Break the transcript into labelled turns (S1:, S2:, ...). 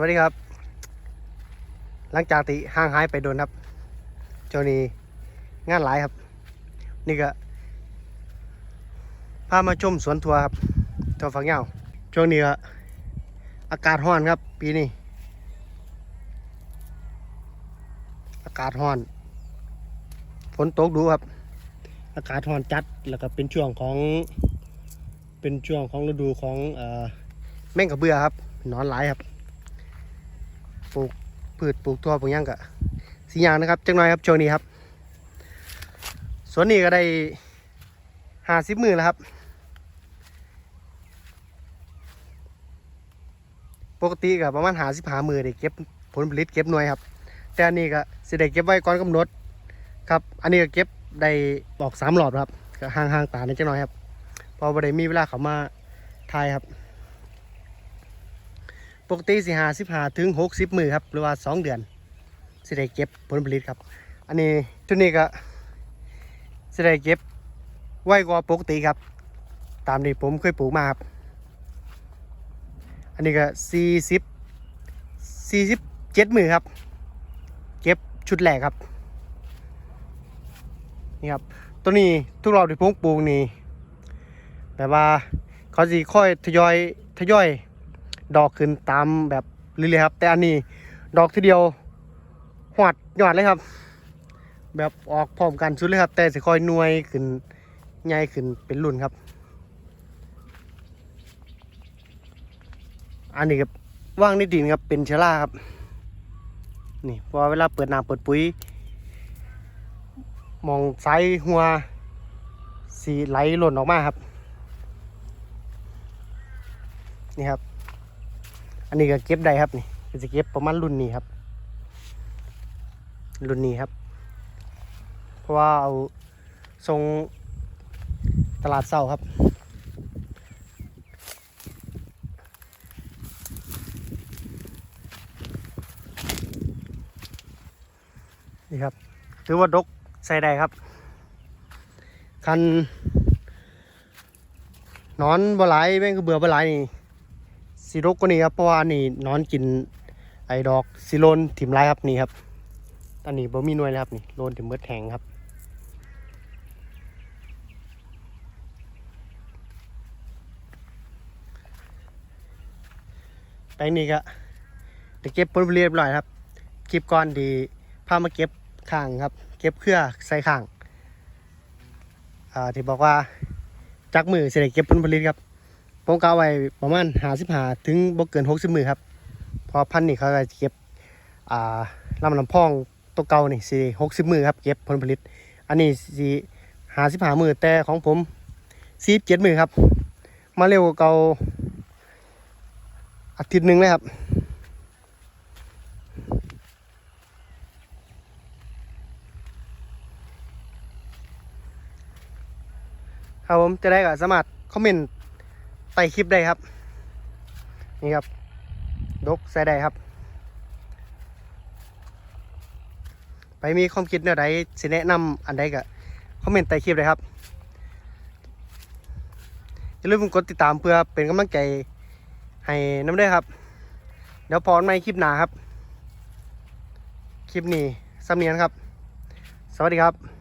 S1: วัสดีครับ หลังจากที่ห่างหายไปโดนครับเจ้านี้งานหลายครับ นี่ก็พามาชมสวนทัวร์ครับทัวร์ฝักเหงาช่วงนี้ก็อากาศร้อนครับ ปีนี้อากาศร้อนฝนตกดูครับ อากาศร้อนจัดแล้วก็เป็นช่วงของเป็นช่วงของฤดูของเอ่อแมงกระเบือครับนอนหลายครับ ลูกพืชปลูกทั่วปลูกย่างกะสีอย่างนะครับจังหน่อยครับช่วงนี้ครับสวนนี้ก็ได้ห้าสิบมือแล้วครับ ปกติก็ประมาณหาสิบหามือได้เก็บผลผลิตเก็บหน่วยครับ แต่อันนี้ก็สิได้เก็บไว้ก่อนกำหนดครับ อันนี้ก็เก็บได้ออกสามหลอดครับห่างๆตาในจังหน่อยครับพอบ่ได้มีเวลาเขามาทายครับ ปกติสิหาสิบหาถึงหกสิบมือครับ หรือว่าสองเดือน สิได้เก็บผลผลิตครับ อันนี้ชุดนี้ก็สิได้เก็บไว้กว่าปกติครับ ตามที่ผมเคยปลูกมาครับ อันนี้ก็สี่สิบสี่สิบเจ็ดมือครับ เก็บชุดแรกครับ นี่ครับ ตัวนี้ทุกรอบที่ผมปลูกนี่แบบว่าเขาสิค่อยทยอยทยอย ดอกขึ้นตามแบบเรื่อยๆครับ แต่อันนี้ดอกทีเดียวหวดยอดเลยครับ แบบออกพร้อมกันสุดเลยครับ แต่สิค่อยน่วยขึ้นใหญ่ขึ้นเป็นรุ่นครับ อันนี้ครับว่างในดินครับเป็นเชื้อราครับ นี่พอเวลาเปิดน้ำเปิดปุ๋ย มองไซหัวสีไหลหล่นออกมาครับ นี่ครับ อันนี้ก็เก็บได้ครับนี่ก็จะเก็บประมาณรุ่นนี้ครับ รุ่นนี้ครับ เพราะว่าเอาทรงตลาดเศร้าครับนี่ครับถือว่าดกใส่ได้ครับ คันนอนบหลายแม่งก็เบื่อบหลายนี่ สีรกก็นี่ครับเพราะว่านี่นอนกินไอ้ดอกซิโลนถิ่มไรครับนี่ครับอันนี้บ่มีหน่วยแล้วครับนี่โลนถิ่มเบิดแข็งครับแปลงนี้ก็จะเก็บผลผลิตเรียบร้อยครับคลิปก่อนดีพามาเก็บข้างครับ เก็บเครือใส่ข้างอ่าที่บอกว่าจักมือเสได็จเก็บผลผลิตครับ ผมกะไว้ประมาณหาสิบหาถึงบ่เกินหกสิบมือครับ พอพันนี่เขาก็จะเก็บอ่าลำลำพองตัวเก่านี่สิหกสิบมือครับเก็บผลผลิต อันนี้สิหาสิบหามือแต่ของผมสีเจ็ดมือครับ มาเร็วกว่าเก่าอาทิตย์หนึ่งเลยครับครับผมจะได้ก็สามารถคอมเมนต์ ใต้คลิปได้ครับ นี่ครับ ดกใส่ได้ครับ ไปมีความคิดแนวใดสิแนะนำอันใดก็คอมเมนต์ใต้คลิปเลยครับอย่าลืมกดติดตามเพื่อเป็นกำลังใจให้น้ำด้วยครับ เดี๋ยวพอกันใหม่คลิปหนาครับ คลิปนี้สำเนียนครับ สวัสดีครับ